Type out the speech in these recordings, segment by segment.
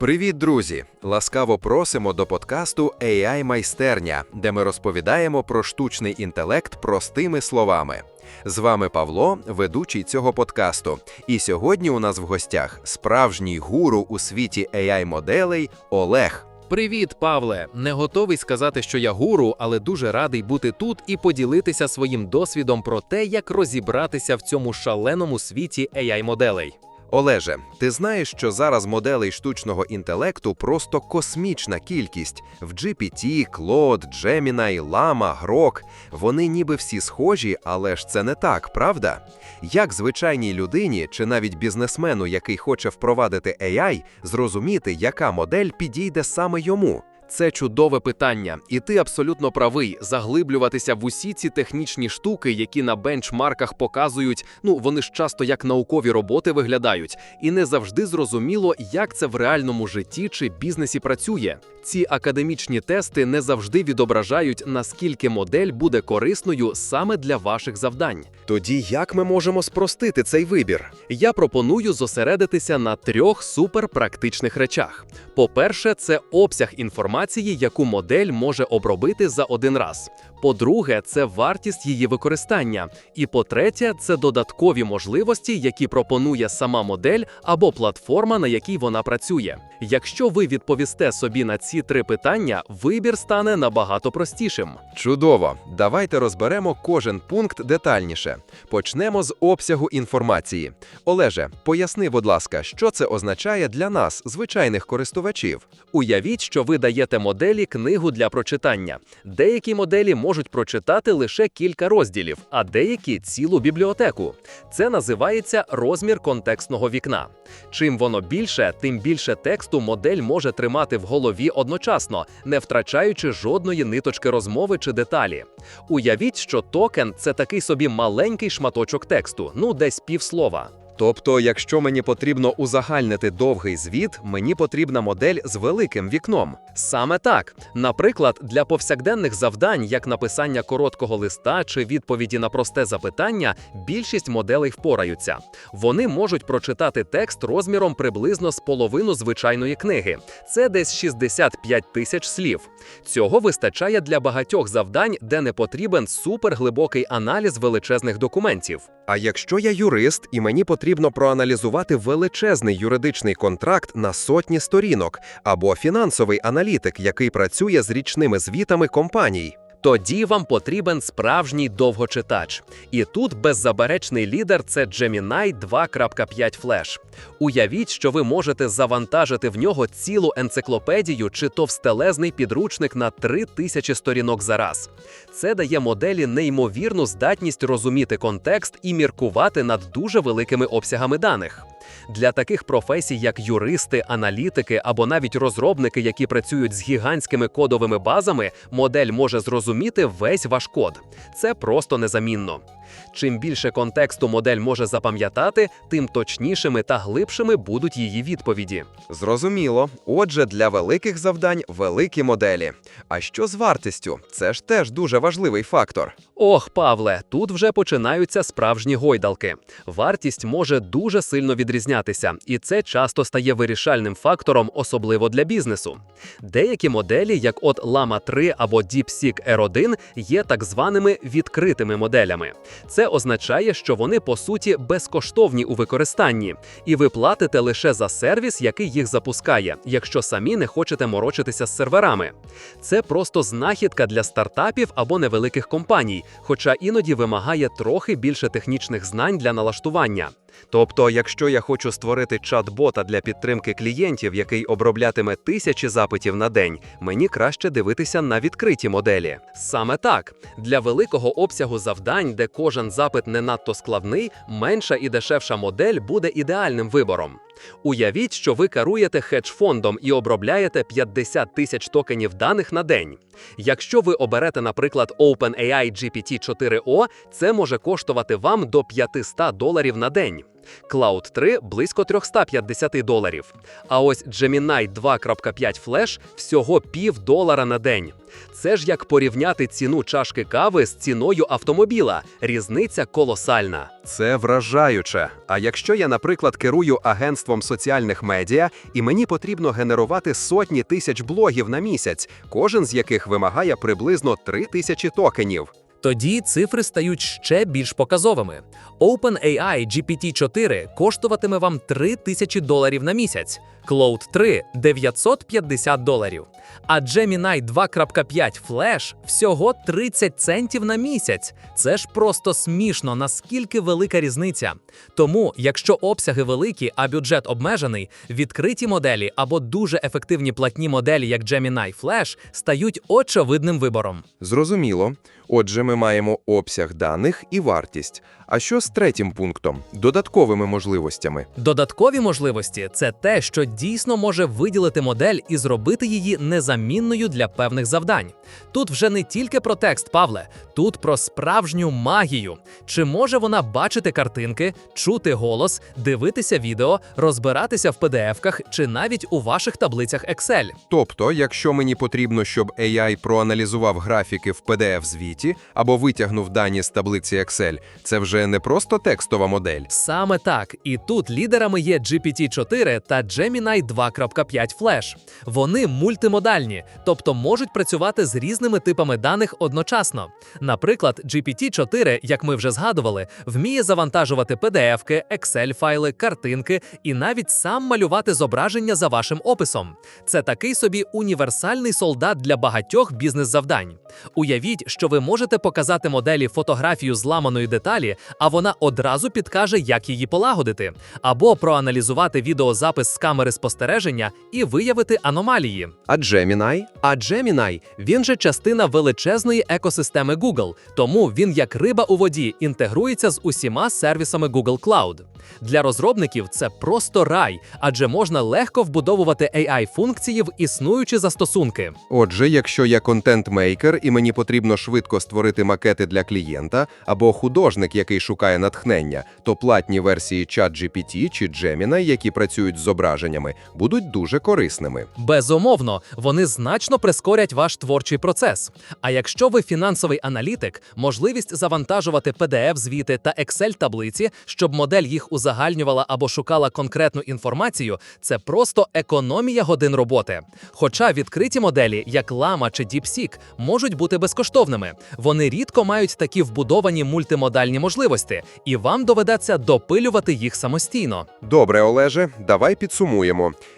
Привіт, друзі! Ласкаво просимо до подкасту AI Майстерня, де ми розповідаємо про штучний інтелект простими словами. З вами Павло, ведучий цього подкасту. І сьогодні у нас в гостях справжній гуру у світі AI моделей Олег. Привіт, Павле! Не готовий сказати, що я гуру, але дуже радий бути тут і поділитися своїм досвідом про те, як розібратися в цьому шаленому світі AI-моделей. Олеже, ти знаєш, що зараз моделей штучного інтелекту просто космічна кількість. В GPT, Claude, Gemini, Llama, Grok. Вони ніби всі схожі, але ж це не так, правда? Як звичайній людині чи навіть бізнесмену, який хоче впровадити AI, зрозуміти, яка модель підійде саме йому? Це чудове питання, і ти абсолютно правий. Заглиблюватися в усі ці технічні штуки, які на бенчмарках показують, ну вони ж часто як наукові роботи виглядають, і не завжди зрозуміло, як це в реальному житті чи бізнесі працює. Ці академічні тести не завжди відображають, наскільки модель буде корисною саме для ваших завдань. Тоді як ми можемо спростити цей вибір? Я пропоную зосередитися на трьох суперпрактичних речах. По-перше, це обсяг інформації, яку модель може обробити за один раз. По-друге, це вартість її використання. І по-третє, це додаткові можливості, які пропонує сама модель або платформа, на якій вона працює. Якщо ви відповісте собі на ці три питання, вибір стане набагато простішим. Чудово! Давайте розберемо кожен пункт детальніше. Почнемо з обсягу інформації. Олеже, поясни, будь ласка, що це означає для нас, звичайних користувачів. Уявіть, що ви даєте моделі книгу для прочитання. Деякі моделі можуть прочитати лише кілька розділів, а деякі цілу бібліотеку. Це називається розмір контекстного вікна. Чим воно більше, тим більше тексту модель може тримати в голові одночасно, не втрачаючи жодної ниточки розмови чи деталі. Уявіть, що токен це такий собі маленький шматочок тексту, ну десь півслова. Тобто, якщо мені потрібно узагальнити довгий звіт, мені потрібна модель з великим вікном. Саме так. Наприклад, для повсякденних завдань, як написання короткого листа чи відповіді на просте запитання, більшість моделей впораються. Вони можуть прочитати текст розміром приблизно з половину звичайної книги. Це десь 65 тисяч слів. Цього вистачає для багатьох завдань, де не потрібен суперглибокий аналіз величезних документів. А якщо я юрист і мені потрібно проаналізувати величезний юридичний контракт на сотні сторінок, або фінансовий аналітик, який працює з річними звітами компаній. Тоді вам потрібен справжній довгочитач. І тут беззаперечний лідер це Gemini 2.5 Flash. Уявіть, що ви можете завантажити в нього цілу енциклопедію чи товстелезний підручник на 3000 сторінок за раз. Це дає моделі неймовірну здатність розуміти контекст і міркувати над дуже великими обсягами даних. Для таких професій, як юристи, аналітики або навіть розробники, які працюють з гігантськими кодовими базами, модель може зрозуміти весь ваш код. Це просто незамінно. Чим більше контексту модель може запам'ятати, тим точнішими та глибшими будуть її відповіді. Зрозуміло. Отже, для великих завдань великі моделі. А що з вартістю? Це ж теж дуже важливий фактор. Ох, Павле, тут вже починаються справжні гойдалки. Вартість може дуже сильно відрізнятися, і це часто стає вирішальним фактором, особливо для бізнесу. Деякі моделі, як от Llama 3 або DeepSeek R1, є так званими відкритими моделями. Це означає, що вони по суті безкоштовні у використанні, і ви платите лише за сервіс, який їх запускає, якщо самі не хочете морочитися з серверами. Це просто знахідка для стартапів або невеликих компаній, хоча іноді вимагає трохи більше технічних знань для налаштування. Тобто, якщо я хочу створити чат-бота для підтримки клієнтів, який оброблятиме тисячі запитів на день, мені краще дивитися на відкриті моделі. Саме так для великого обсягу завдань, де кожен запит не надто складний, менша і дешевша модель буде ідеальним вибором. Уявіть, що ви керуєте хедж-фондом і обробляєте 50 тисяч токенів даних на день. Якщо ви оберете, наприклад, OpenAI GPT-4o, це може коштувати вам до 500 доларів на день. Cloud 3 – близько 350 доларів. А ось Gemini 2.5 Flash – всього пів долара на день. Це ж як порівняти ціну чашки кави з ціною автомобіля. Різниця колосальна. Це вражаюче. А якщо я, наприклад, керую агентством соціальних медіа, і мені потрібно генерувати сотні тисяч блогів на місяць, кожен з яких вимагає приблизно 3 тисячі токенів. Тоді цифри стають ще більш показовими. OpenAI GPT-4 коштуватиме вам 3 тисячі доларів на місяць, Cloud 3 – 950 доларів, а Gemini 2.5 Flash – всього 30 центів на місяць. Це ж просто смішно, наскільки велика різниця. Тому, якщо обсяги великі, а бюджет обмежений, відкриті моделі або дуже ефективні платні моделі, як Gemini Flash, стають очевидним вибором. Зрозуміло. Отже, ми маємо обсяг даних і вартість. А що з третім пунктом додатковими можливостями? Додаткові можливості це те, що дійсно може виділити модель і зробити її незамінною для певних завдань. Тут вже не тільки про текст, Павле, тут про справжню магію. Чи може вона бачити картинки, чути голос, дивитися відео, розбиратися в PDF-ках чи навіть у ваших таблицях Excel? Тобто, якщо мені потрібно, щоб AI проаналізував графіки в PDF-звіті або витягнув дані з таблиці Excel, це вже не просто текстова модель. Саме так. І тут лідерами є GPT-4 та Gemini 2.5 Flash. Вони мультимодальні, тобто можуть працювати з різними типами даних одночасно. Наприклад, GPT-4, як ми вже згадували, вміє завантажувати PDF-ки, Excel-файли, картинки і навіть сам малювати зображення за вашим описом. Це такий собі універсальний солдат для багатьох бізнес-завдань. Уявіть, що ви можете показати моделі фотографію зламаної деталі, а вона одразу підкаже, як її полагодити, або проаналізувати відеозапис з камери спостереження і виявити аномалії. А Gemini? А Gemini, він же частина величезної екосистеми Google, тому він як риба у воді інтегрується з усіма сервісами Google Cloud. Для розробників це просто рай, адже можна легко вбудовувати AI-функції в існуючі застосунки. Отже, якщо я контент-мейкер і мені потрібно швидко створити макети для клієнта, або художник, який шукає натхнення, то платні версії ChatGPT чи Gemini, які працюють з зображеннями, будуть дуже корисними. Безумовно, вони значно прискорять ваш творчий процес. А якщо ви фінансовий аналітик, можливість завантажувати PDF-звіти та Excel-таблиці, щоб модель їх узагальнювала або шукала конкретну інформацію, це просто економія годин роботи. Хоча відкриті моделі, як Llama чи DeepSeek, можуть бути безкоштовними. Вони рідко мають такі вбудовані мультимодальні можливості, і вам доведеться допилювати їх самостійно. Добре, Олеже, давай підсумуємо.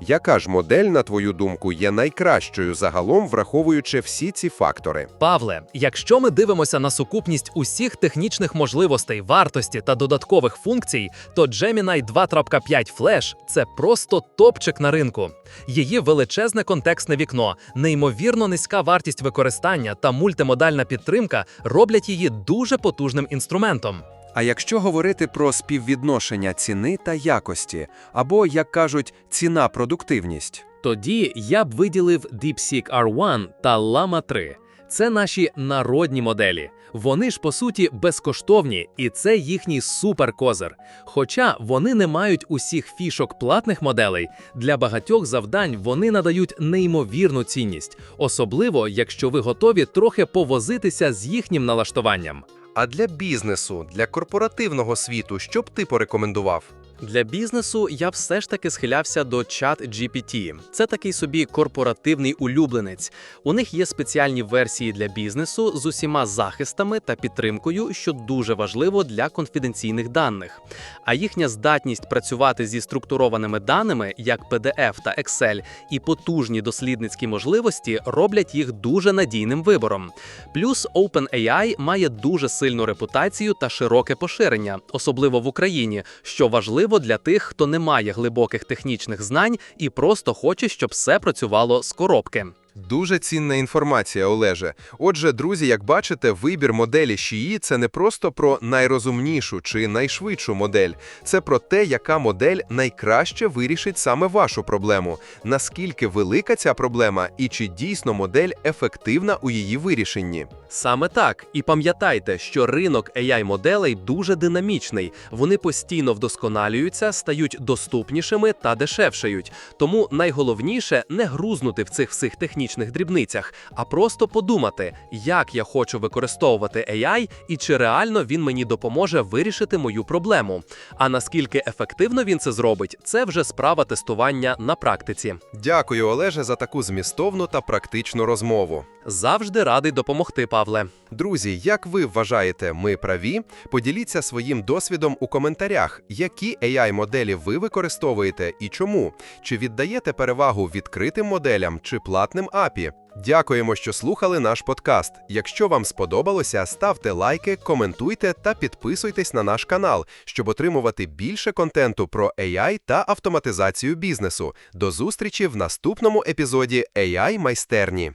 Яка ж модель, на твою думку, є найкращою загалом, враховуючи всі ці фактори? Павле, якщо ми дивимося на сукупність усіх технічних можливостей, вартості та додаткових функцій, то Gemini 2.5 Flash – це просто топчик на ринку. Її величезне контекстне вікно, неймовірно низька вартість використання та мультимодальна підтримка роблять її дуже потужним інструментом. А якщо говорити про співвідношення ціни та якості, або, як кажуть, ціна-продуктивність. Тоді я б виділив DeepSeek R1 та Llama 3. Це наші народні моделі. Вони ж по суті безкоштовні, і це їхній суперкозир. Хоча вони не мають усіх фішок платних моделей, для багатьох завдань вони надають неймовірну цінність, особливо якщо ви готові трохи повозитися з їхнім налаштуванням. А для бізнесу, для корпоративного світу, що б ти порекомендував? Для бізнесу я все ж таки схилявся до ChatGPT. Це такий собі корпоративний улюбленець. У них є спеціальні версії для бізнесу з усіма захистами та підтримкою, що дуже важливо для конфіденційних даних. А їхня здатність працювати зі структурованими даними, як PDF та Excel, і потужні дослідницькі можливості роблять їх дуже надійним вибором. Плюс OpenAI має дуже сильну репутацію та широке поширення, особливо в Україні, що важливо для тих, хто не має глибоких технічних знань і просто хоче, щоб все працювало з коробки. Дуже цінна інформація, Олеже. Отже, друзі, як бачите, вибір моделі Шії – це не просто про найрозумнішу чи найшвидшу модель. Це про те, яка модель найкраще вирішить саме вашу проблему, наскільки велика ця проблема і чи дійсно модель ефективна у її вирішенні. Саме так. І пам'ятайте, що ринок AI-моделей дуже динамічний. Вони постійно вдосконалюються, стають доступнішими та дешевшають. Тому найголовніше не грузнути в цих всіх технічних дрібницях, а просто подумати, як я хочу використовувати AI і чи реально він мені допоможе вирішити мою проблему. А наскільки ефективно він це зробить, це вже справа тестування на практиці. Дякую, Олеже, за таку змістовну та практичну розмову. Завжди радий допомогти, Павле. Друзі, як ви вважаєте, ми праві? Поділіться своїм досвідом у коментарях, які AI-моделі ви використовуєте і чому? Чи віддаєте перевагу відкритим моделям чи платним API? Дякуємо, що слухали наш подкаст. Якщо вам сподобалося, ставте лайки, коментуйте та підписуйтесь на наш канал, щоб отримувати більше контенту про AI та автоматизацію бізнесу. До зустрічі в наступному епізоді AI майстерні.